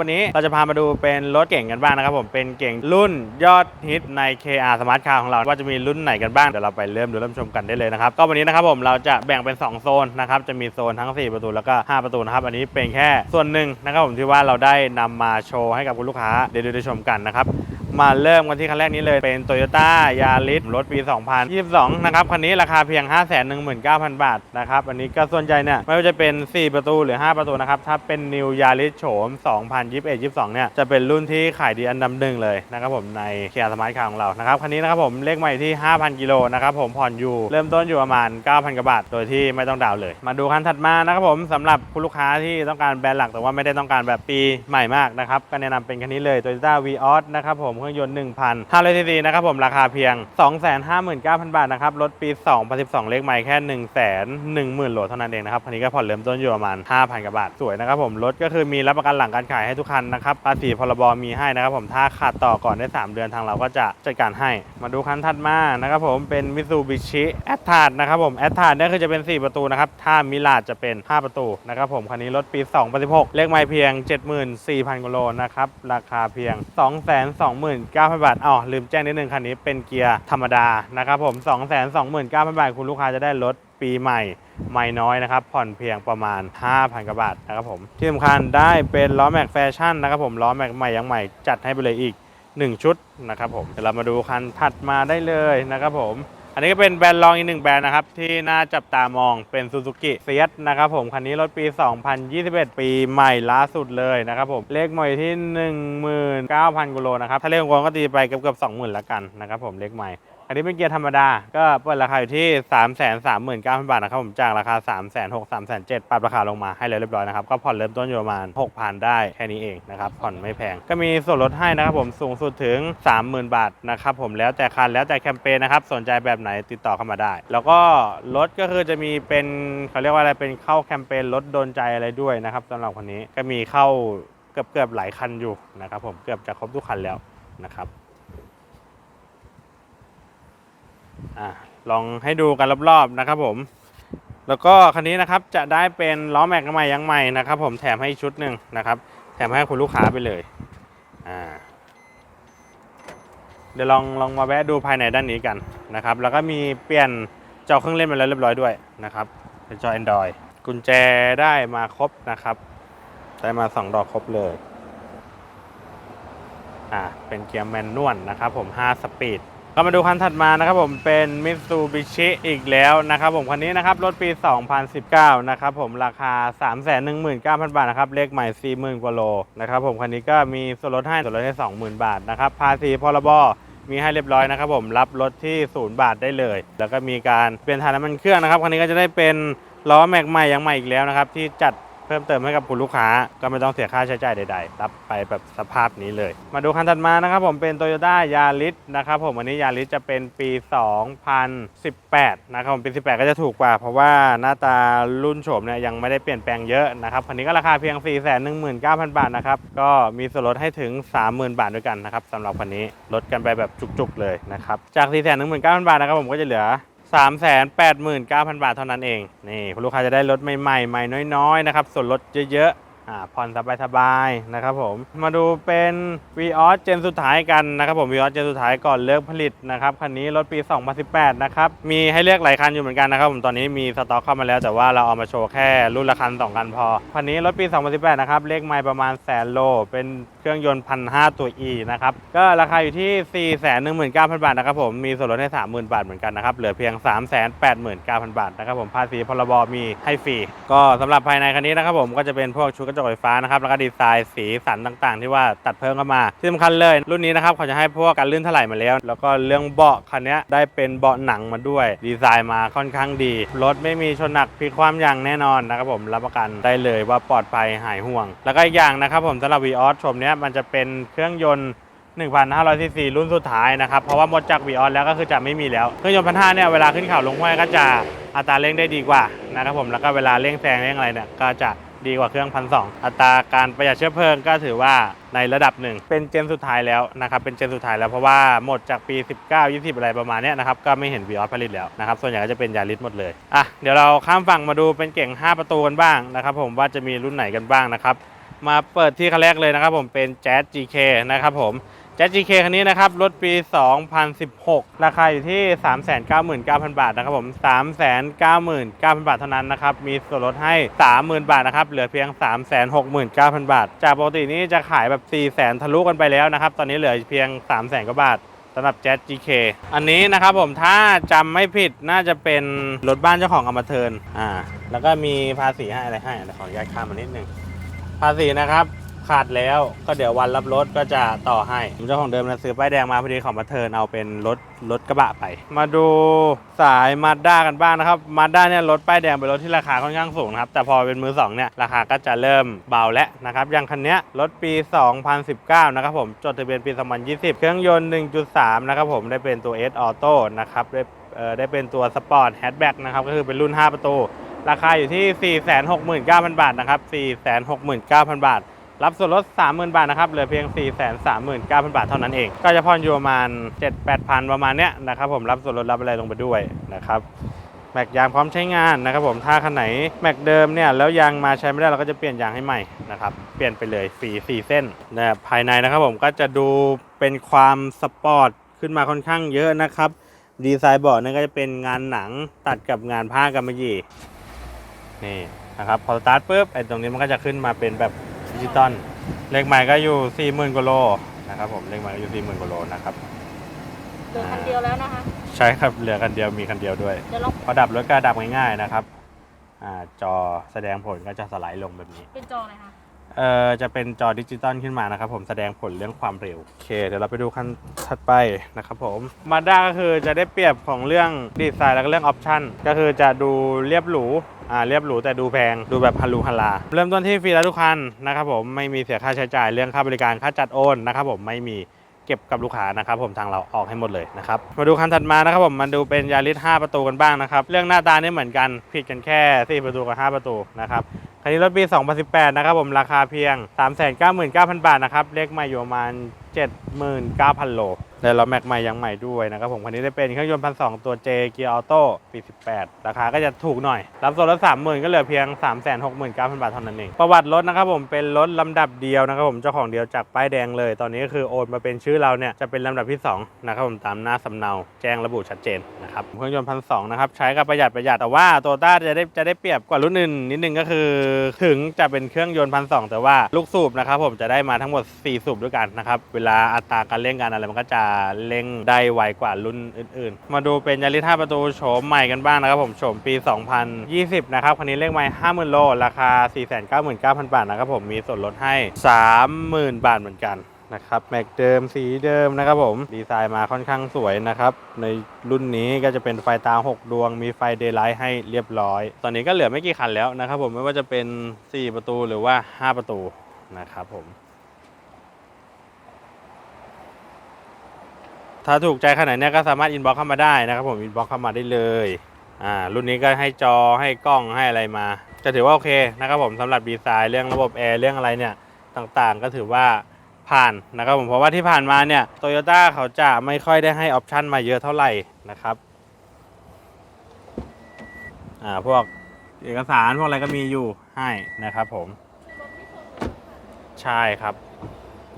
วันนี้เราจะพามาดูเป็นรถเก่งกันบ้างนะครับผมเป็นเก่งรุ่นยอดฮิตใน KR Smart Car ของเราว่าจะมีรุ่นไหนกันบ้างเดี๋ยวเราไปเริ่มดูเริ่มชมกันได้เลยนะครับก็วันนี้นะครับผมเราจะแบ่งเป็น 2 โซนนะครับจะมีโซนทั้ง 4 ประตูแล้วก็ 5 ประตูนะครับอันนี้เป็นแค่ส่วนหนึ่งนะครับผมที่ว่าเราได้นำมาโชว์ให้กับคุณลูกค้าได้ดูได้ชมกันนะครับ มาเริ่มกันที่คันแรกนี้เลยเป็น Toyota Yaris รถปี 2022 นะครับ คันนี้ราคาเพียง 519,000 บาทนะครับ อันนี้ก็ส่วนใหญ่เนี่ยไม่ว่าจะเป็น 4 ประตูหรือ 5 ประตูนะครับ ถ้าเป็น New Yaris โฉม 2021 22 เนี่ย จะเป็นรุ่นที่ขายดีอันดับหนึ่งเลยนะครับผมใน Kia Smart Car ของเรานะครับคันนี้นะครับผมเลขใหม่ที่ 5,000 กิโลนะครับผมผ่อนอยู่เริ่มต้นอยู่ประมาณ 9,000กว่าบาทโดยที่ไม่ต้องดาวเลย มาดูคันถัดมานะครับผมสำหรับคุณลูกค้าที่ต้องการแบรนด์หลักแต่ว่าไม่ได้ต้องการแบบปีใหม่มากนะครับก็แนะนำเป็นคันนี้เลย Toyota Vios นะครับผมรื่องยนต์1,500ซีซีนะครับผมราคาเพียง 259,000 บาทนะครับรถปี 2012 เลขใหม่แค่ 110,000โหลเท่านั้นเองนะครับคันนี้ก็ผ่อนเริ่มต้นอยู่ประมาณ 5,000กว่าบาทสวยนะครับผมรถก็คือมีรับประกันหลังการขายให้ทุกคันนะครับภาษีพรบมีให้นะครับผมถ้าขาดต่อก่อนได้ 3 เดือนทางเราก็จะจัดการให้ มาดูคันถัดมานะครับผมเป็น Mitsubishi a t t a r นะครับผม a t t a r เนี่ยคือจะเป็น 4 ประตูนะครับถ้ามิลาดจะเป็น 5 ประตูนะครับผมคันนี้รถปี2016เลขไม่เพียง 74,000กิโลนะครับราคาเพียง229,000 บาทอ๋อลืมแจ้งนิดนึงคันนี้เป็นเกียร์ธรรมดานะครับผม 229,000 บาท คุณลูกค้าจะได้รถปีใหม่ ไม่น้อยนะครับ ผ่อนเพียงประมาณ 5,000กว่าบาทนะครับผม ที่สำคัญได้เป็นล้อแม็กแฟชั่นนะครับผม ล้อแม็กใหม่ยังใหม่จัดให้ไปเลยอีก 1 ชุดนะครับผมเดี๋ยวเรามาดูคันถัดมาได้เลยนะครับผม อันนี้ก็เป็นแบรนด์รองอีกหนึ่งแบรนด์นะครับ ที่น่าจับตามองเป็น Suzuki s ียนะครับผม คันนี้รถปี 2021 ปีใหม่ล่าสุดเลยนะครับผม เลขใหม่ที่ 19,000 กิโลนะครับ ถ้าเลขกลมก็ตีไปเกือบเกือบ20,000ละกันนะครับผมเลขใหม่ อันนี้เป็นเกียร์ธรรมดา ก็เปิดราคาอยู่ที่ 3 3 9 0 0 0 บาทนะครับผมจากราคา 3 6 0 0 0 3 7 0 0ปรับราคาลงมาให้เลยเรียบร้อยนะครับ ก็ผ่อนเริ่มต้นอยู่ประมาณ 6,000 ได้แค่นี้เองนะครับ ผ่อนไม่แพง ก็มีส่วนลดให้นะครับผมสูงสุดถึง 30,000 บาทนะครับผมแล้วแต่คันแล้วแต่แคมเปญนะครับ สนใจแบบไหนติดต่อเข้ามาได้ แล้วก็รถก็คือจะมีเป็นเขาเรียกว่าอะไรเป็นเข้าแคมเปญรถโดนใจอะไรด้วยนะครับสำหรับคนนี้ก็มีเข้าเกือบเกือบหลายคันอยู่นะครับผมเกือบจะครบทุกคันแล้วนะครับ อลองให้ดูกันรอบๆนะครับผม แล้วก็คันนี้นะครับจะได้เป็นล้อแม็กใหม่ยังใหม่นะครับผมแถมให้ชุดหนึ่งนะครับ แถมให้คุณลูกค้าไปเลยอ่าเดี๋ยวลองลองมาแวะดูภายในด้านนี้กันนะครับ แล้วก็มีเปลี่ยนจอเครื่องเล่นมาแล้วเรียบร้อยด้วยนะครับเป็นจอ Android กุญแจได้มาครบนะครับ ได้มาสองดอกครบเลยอ่าเป็นเกียร์แมนนวลนะครับผม 5 สปีด ก็มาดูคันถัดมานะครับผมเป็น Mitsubishi อีกแล้วนะครับผมคันนี้นะครับรถปี 2019 นะครับผมราคา 319,000 บาทนะครับเลขใหม่ 40,000 กว่าโลนะครับผมคันนี้ก็มีส่วนลดให้ส่วนลดให้ 20,000 บาทนะครับภาษีพรบมีให้เรียบร้อยนะครับผมรับรถที่0บาทได้เลย แล้วก็มีการเปลี่ยนถ่ายน้ำมันเครื่องนะครับคันนี้ก็จะได้เป็นล้อแม็กใหม่ยังใหม่อีกแล้วนะครับที่จัด เพิ่มเติมให้กับคุณลูกค้า ก็ไม่ต้องเสียค่าใช้จ่ายใดๆ รับไปแบบสภาพนี้เลย มาดูคันถัดมานะครับผมเป็น Toyota Yaris นะครับผมอันนี้ Yaris จะเป็นปี 2018 นะครับผมปี 18 ก็จะถูกกว่า เพราะว่าหน้าตารุ่นโฉมเนี่ยยังไม่ได้เปลี่ยนแปลงเยอะนะครับคันนี้ก็ราคาเพียง 419,000 บาทนะครับ ก็มีส่วนลดให้ถึง 30,000 บาทด้วยกันนะครับสำหรับคันนี้ลดกันไปแบบจุกๆเลยนะครับจาก 419,000 บาทนะครับผมก็จะเหลือ 389,000 บาทเท่านั้นเอง นี่คุณลูกค้าจะได้รถใหม่ๆใหม่น้อยๆนะครับ ส่วนลดเยอะๆอ่าผ่อนสบายๆนะครับผม มาดูเป็น v ีออสเจนสุดท้ายกันนะครับผม v ีออสเจนสุดท้ายก่อนเลิกผลิตนะครับ คันนี้รถปี 2018 นะครับ มีให้เลือกหลายคันอยู่เหมือนกันนะครับผม ตอนนี้มีสต็อกเข้ามาแล้ว แต่ว่าเราเอามาโชว์แค่รุ่นละคัน 2 คันพอ คันนี้รถปี 2018 นะครับ เลขไมล์ประมาณแสนโล เป็น เครื่องยนต์พันห้าตัว E นะครับ ก็ราคาอยู่ที่ 419,000 บาทนะครับผม มีส่วนลดให้ 30,000 บาทเหมือนกันนะครับ เหลือเพียง 389,000 บาทนะครับผม ภาษีพรบมีให้ฟรี ก็สำหรับภายในคันนี้นะครับผม ก็จะเป็นพวกชุดกระจกไฟฟ้านะครับ แล้วก็ดีไซน์สีสันต่างๆ ที่ว่าตัดเพิ่มเข้ามา ที่สำคัญเลย รุ่นนี้นะครับเขาจะให้พวกการลื่นถลายมาแล้ว แล้วก็เรื่องเบาะคันนี้ได้เป็นเบาะหนังมาด้วย ดีไซน์มาค่อนข้างดี รถไม่มีชนหนักพลิกความอย่างแน่นอนนะครับผม รับประกันได้เลยว่าปลอดภัยหายห่วง แล้วก็อีกอย่างนะครับผมสำหรับ v ีออสชมเนี้ยมันจะเป็นเครื่องยนต์1,500ซีซีรุ่นสุดท้ายนะครับ เพราะว่าหมดจาก v ีออสแล้วก็คือจะไม่มีแล้ว เครื่องยนต์พันห้าเนี่ยเวลาขึ้นเขาลงห้วยก็จะอัตราเร่งได้ดีกว่านะครับผมแล้วก็เวลาเร่งแซงเร่งอะไรเนี่ยก็จะดีกว่าเครื่องพันสอัตราการประหยัดเชื้อเพลิงก็ถือว่าในระดับหนึ่งเป็นเจนสุดท้ายแล้วนะครับเป็นเจนสุดท้ายแล้วเพราะว่าหมดจากปี 19 20 อะไรประมาณนี้นะครับก็ไม่เห็น v ีออสผลิตแล้วนะครับส่วนใหญ่ก็จะเป็นยาริสหมดเลยอะเดี๋ยวเราข้ามฝั่งมาดูเป็นเก่ง 5 ประตูกันบ้างนะครับผมว่าจะมีรุ่นไหนกันบ้างนะครับ มาเปิดที่คันแรกเลยนะครับผมเป็น Jazz GK นะครับผม Jazz GK คันนี้นะครับรถปี 2016 ราคาอยู่ที่ 399,000 บาทนะครับผม 399,000 บาทเท่านั้นนะครับ มีส่วนลดให้ 30,000 บาทนะครับ เหลือเพียง 369,000 บาท จากปกตินี้จะขายแบบ 400,000 ทะลุกันไปแล้วนะครับ ตอนนี้เหลือเพียง 300,000 กว่าบาทสำหรับ Jazz GK อันนี้นะครับผมถ้าจำไม่ผิดน่าจะเป็นรถบ้านเจ้าของอมเทิร์นอ่า แล้วก็มีภาษีให้อะไรให้ขออนุญาตข้ามมานิดนึง ภาษีนะครับขาดแล้วก็เดี๋ยววันรับรถก็จะต่อให้ผมเจ้าของเดิมนะซื้อป้ายแดงมาพอดีของมาเทิร์นเอาเป็นรถรถกระบะไป มาดูสายมาด้ากันบ้างนะครับมาด้าเนี่ยรถป้ายแดงเป็นรถที่ราคาค่อนข้างสูงนะครับแต่พอเป็นมือสองเนี่ยราคาก็จะเริ่มเบาแล้วนะครับอย่างคันนี้รถปี 2019 นะครับผมจดทะเบียนปี 2020 เครื่องยนต์ 1.3 นะครับผมได้เป็นตัว S Auto นะครับได้เอ่อได้เป็นตัวสปอร์ตแฮชแบ็กนะครับก็คือเป็นรุ่น 5 ประตู ราคาอยู่ที่ 469,000 บาทนะครับ 469,000 บาท รับส่วนลด 30,000 บาทนะครับ เหลือเพียง 439,000 บาทเท่านั้นเอง ก็จะผ่อนอยู่ประมาณ 7-8,000 ประมาณเนี้ยนะครับผม รับส่วนลดรับอะไรลงไปด้วยนะครับ แม็กยางพร้อมใช้งานนะครับผม ถ้าคันไหนแม็กเดิมเนี่ยแล้วยางมาใช้ไม่ได้เราก็จะเปลี่ยนยางให้ใหม่นะครับ เปลี่ยนไปเลยฟรี4เส้นนะภายในนะครับผมก็จะดูเป็นความสปอร์ตขึ้นมาค่อนข้างเยอะนะครับ ดีไซน์เบาะนี่ยก็จะเป็นงานหนังตัดกับงานผ้ากำมะหยี่ นี่นะครับพอสตาร์ทปุ๊บไอ้ตรงนี้มันก็จะขึ้นมาเป็นแบบดิจิตอลเลขใหม่ก็อยู่ 40,000กว่าโลนะครับผมเลขใหม่ก็อยู่ 40,000กว่าโลนะครับเหลือคันเดียวแล้วนะคะใช่ครับเหลือคันเดียวมีคันเดียวด้วยเดี๋ยวลองพอดับรถก็ดับง่ายๆนะครับอ่าจอแสดงผลก็จะสไลด์ลงแบบนี้ เป็นจอเลยค่ะ เอ่อจะเป็นจอดิจิตอลขึ้นมานะครับผมแสดงผลเรื่องความเร็ว โอเค เดี๋ยวเราไปดูคันถัดไปนะครับผมมาด้าก็คือจะได้เปรียบของเรื่องดีไซน์แล้วก็เรื่องออปชันก็คือจะดูเรียบหรูอ่าเรียบหรูแต่ดูแพงดูแบบฮัลลูฮัลลา เริ่มต้นที่ฟรีแล้วทุกคันนะครับผมไม่มีเสียค่าใช้จ่ายเรื่องค่าบริการค่าจัดโอนนะครับผมไม่มีเก็บกับลูกค้านะครับผมทางเราออกให้หมดเลยนะครับมาดูคันถัดมานะครับผมมาดูเป็นยาริส5ประตูกันบ้างนะครับเรื่องหน้าตานี่เหมือนกันผิดกันแค่ 4 ประตูกับ 5 ประตูนะครับ คันนี้รถปี 2018 นะครับผมราคาเพียง 399,000 บาทนะครับเลขใหม่อยู่ประมาณ 79,000 โลแต่เราแม็กใหม่ยังใหม่ด้วยนะครับผมคันนี้ได้เป็นเครื่องยนต์พันสตัว J เกียร์ออโต้ปี18 ราคาก็จะถูกหน่อย รับส่วนลด30,000 ก็เหลือเพียง 369,000 บาทเท่านั้นเอง ประวัติรถนะครับผมเป็นรถลำดับเดียวนะครับผมเจ้าของเดียวจากป้ายแดงเลย ตอนนี้ก็คือโอนมาเป็นชื่อเราเนี่ยจะเป็นลำดับที่2นะครับผมตามหน้าสำเนาแจ้งระบุชัดเจนนะครับเครื่องยนต์พันสนะครับใช้กับประหยัดประหยัดแต่ว่าโตต้าจะได้จะได้เปรียบกว่ารุ่นอื่นนิดนึงก็คือถึงจะเป็นเครื่องยนต์พันสแต่ว่าลูกสูบนะครับผมจะได้มาทั้งหมด4สูบด้วยกันนะครับเวลาอัตราการเร่งการอะไรมันก็จะเร่งได้ไวกว่ารุ่นอื่น ๆ มาดูเป็นยาริส5ประตูโฉมใหม่กันบ้างนะครับผมโฉมปี 2020 นะครับคันนี้เลขไมล์50,000โลราคา 499,000 บาทนะครับผมมีส่วนลดให้ 30,000 บาทเหมือนกันนะครับแม็กเดิมสีเดิมนะครับผมดีไซน์มาค่อนข้างสวยนะครับ ในรุ่นนี้ก็จะเป็นไฟตา 6 ดวง มีไฟเดย์ไลท์ให้เรียบร้อย ตอนนี้ก็เหลือไม่กี่คันแล้วนะครับผมไม่ว่าจะเป็น 4 ประตูหรือว่า 5 ประตูนะครับผม ถ้าถูกใจขนาดนี้ก็สามารถอินบ็อกเข้ามาได้นะครับผมอินบ็อกเข้ามาได้เลยอ่ารุ่นนี้ก็ให้จอให้กล้องให้อะไรมา จะถือว่าโอเคนะครับผมสำหรับดีไซน์เรื่องระบบแอร์เรื่องอะไรเนี่ยต่างๆ ก็ถือว่าผ่านนะครับผมเพราะว่าที่ผ่านมาเนี่ยโตโยต้าเขาจะไม่ค่อยได้ให้ออปชันมาเยอะเท่าไหร่นะครับอ่าพวกเอกสารพวกอะไรก็มีอยู่ให้นะครับผม ใช่ครับ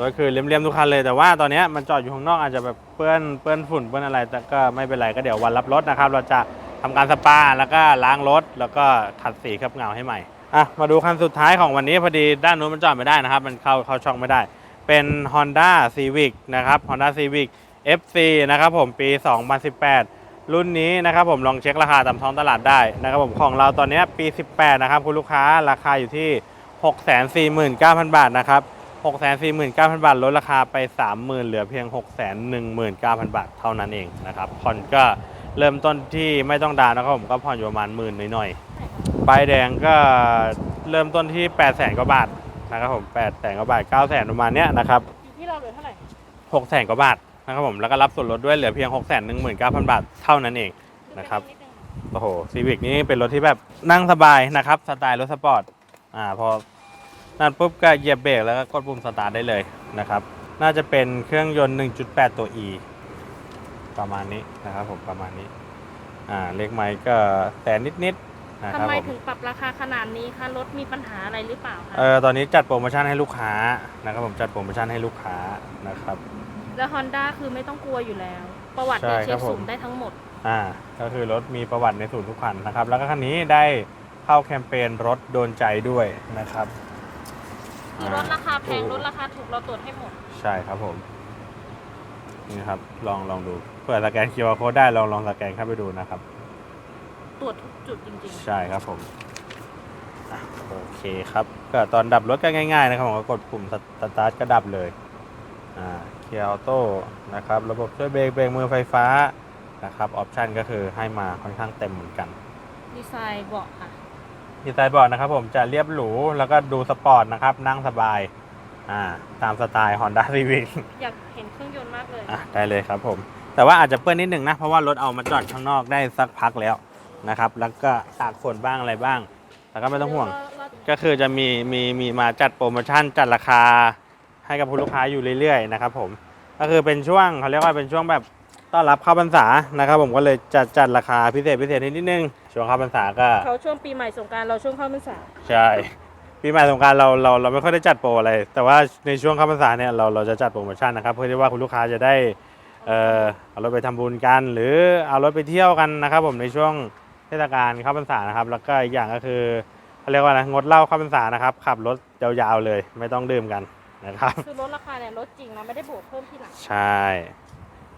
รถคือเลี่ยมๆทุกคันเลยแต่ว่าตอนนี้มันจอดอยู่ข้างนอกอาจจะแบบเปื้อนเปื้อนฝุ่นเปื้อนอะไรแต่ก็ไม่เป็นไรก็เดี๋ยววันรับรถนะครับ เราจะทำการสปาแล้วก็ล้างรถ แล้วก็ขัดสีคลือบเงาให้ใหม่อะมาดูคันสุดท้ายของวันนี้พอดีด้านนู้นมันจอดไม่ได้นะครับ มันเข้าเข้าช่องไม่ได้ เป็น Honda Civic นะครับ Honda Civic FC นะครับผมปี 2018 รุ่นนี้นะครับผมลองเช็คราคาตามท้องตลาดได้นะครับผมของเราตอนนี้ปี 18 นะครับคุณลูกค้าราคาอยู่ที่ 649,000 บาทนะครับ 649,000 บาท ลดราคาไป 30,000 เหลือเพียง 619,000 บาท เท่านั้นเองนะครับผ่อนก็เริ่มต้นที่ไม่ต้องดาวน์นะครับผมก็ผ่อนอยู่ประมาณหมื่นหน่อยๆป้ายแดงก็เริ่มต้นที่ 800,000กว่าบาทนะครับผม800,000กว่าบาท900,000ประมาณเนี้ยนะครับอยู่ที่เราเหลือเท่าไหร่600,000กว่าบาทนะครับผมแล้วก็รับส่วนลดด้วยเหลือเพียง 619,000 บาทเท่านั้นเองนะครับดงโอ้โหซีวิกนี่เป็นรถที่แบบนั่งสบายนะครับสไตล์รถสปอร์ตอ่าพอ นั่นปุ๊บก็เหยียบเบรกแล้วก็กดปุ่มสตาร์ทได้เลยนะครับ น่าจะเป็นเครื่องยนต์ 1.8 ตัว E ประมาณนี้นะครับผมประมาณนี้ อ่าเลขไมค์ก็แสนนิดๆนะคทำรับไมผมถึงปรับราคาขนาดนี้คะรถมีปัญหาอะไรหรือเปล่าคะเออตอนนี้จัดโปรโมชั่นให้ลูกค้านะครับผมจัดโปรโมชั่นให้ลูกค้านะครับ แล้ว Honda คือไม่ต้องกลัวอยู่แล้ว ประวัติใช่เนี่ยเช็ครัคบผมสุ่มได้ทั้งหมด อ่าก็คือรถมีประวัติในศูนย์ทุกคันนะครับ แล้วก็คันนี้ได้เข้าแคมเปญรถโดนใจด้วยนะครับ มีรถราคาแพงโอ้รถราคาถูกเราตรวจให้หมด ใช่ครับผมนี่ครับ ลองลองดูเผื่อสแกน QR code ได้ลองลองสแกนเข้าไปดูนะครับ ตรวจทุกจุดจริงใช่ครับผมอะโอเคครับ ก็ตอนดับรถก็ง่าย ๆ นะครับผมก็กดปุ่มสสตาร์ทก็ดับเลยอ่าเกียร์ออโต้นะครับ ระบบช่วยเบรกเบรกมือไฟฟ้านะครับออปชันก็คือให้มาค่อนข้างเต็มเหมือนกันๆดีไซน์เบาะค่ะ ดีไซน์บอร์ดนะครับผมจะเรียบหรูแล้วก็ดูสปอร์ตนะครับ นั่งสบายอ่าตามสไตล์ Honda Civic อยากเห็นเครื่องยนต์มากเลย อะได้เลยครับผม แต่ว่าอาจจะเปื้อนนิดหนึ่งนะ เพราะว่ารถเอามาจอดข้างนอกได้สักพักแล้วนะครับ แล้วก็ตากฝนบ้างอะไรบ้าง แต่ก็ไม่ต้องห่วง ก็คือจะมีมีมีมาจัดโปรโมชั่นจัดราคาให้กับผู้ลูกค้าอยู่เรื่อยๆนะครับผม ก็คือเป็นช่วงเขาเรียกว่าเป็นช่วงแบบ ต้อนรับเข้าพรรษานะครับ ผมก็เลยจัดจัดราคาพิเศษพิเศษนิดนึงช่วงเข้าพรรษาก็เขาช่วงปีใหม่สงกรารเราช่วงเข้าพรรษาใช่ปีใหม่สงกรารเราเราเราไม่ค่อยได้จัดโปรอะไร แต่ว่าในช่วงเข้าพรรษาเนี่ยเราเราจะจัดโปรโมชั่นนะครับ เพื่อที่ว่าคุณลูกค้าจะได้เอ่อเอารถไปทำบุญกัน หรือเอารถไปเที่ยวกันนะครับ ผมในช่วงเทศกาลเข้าพรรษานะครับ แล้วก็อีกอย่างก็คือเขาเรียกว่าอะไรงดเหล้าเข้าพรรษานะครับขับรถยาวๆเลย ไม่ต้องดื่มกันนะครับ คือลดราคาเนี่ยลดจริงนะไม่ได้บวกเพิ่มที่หลัง ใช่เพ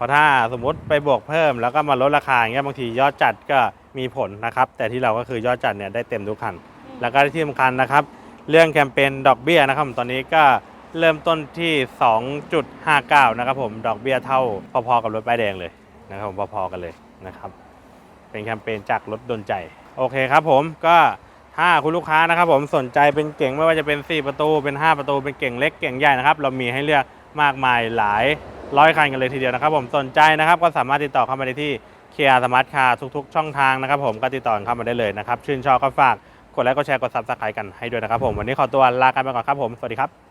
ราะถ้าสมมุติไปบวกเพิ่มแล้วก็มาลดราคาอย่างเงี้ยบางทียอดจัดก็มีผลนะครับ แต่ที่เราก็คือยอดจัดเนี่ยได้เต็มทุกคัน แล้วก็ที่สำคัญนะครับ เรื่องแคมเปญดอกเบี้ยนะครับผมตอนนี้ก็เริ่มต้นที่ 2.59 นะครับผมดอกเบี้ยเท่าพอๆกับรถป้ายแดงเลยนะครับผมพอๆกันเลยนะครับ เป็นแคมเปญจากรถดนใจ โอเคครับผมก็ถ้าคุณลูกค้านะครับผมสนใจเป็นเก่งไม่ว่าจะเป็น 4 ประตูเป็น 5 ประตูเป็นเก่งเล็กเก่งใหญ่นะครับ เรามีให้เลือกมากมายหลาย ร้อยคันกันเลยทีเดียวนะครับผมสนใจนะครับก็สามารถติดต่อเข้ามาได้ที่เคียร์สมาร์ทคาร์ทุกๆ ช่องทางนะครับผมก็ติดต่อเข้ามาได้เลยนะครับชื่นชอบก็ฝากกดไลค์กดแชร์กดซับสไครต์กันให้ด้วยนะครับผมวันนี้ขอตัวลากันไปก่อนครับผมสวัสดีครับ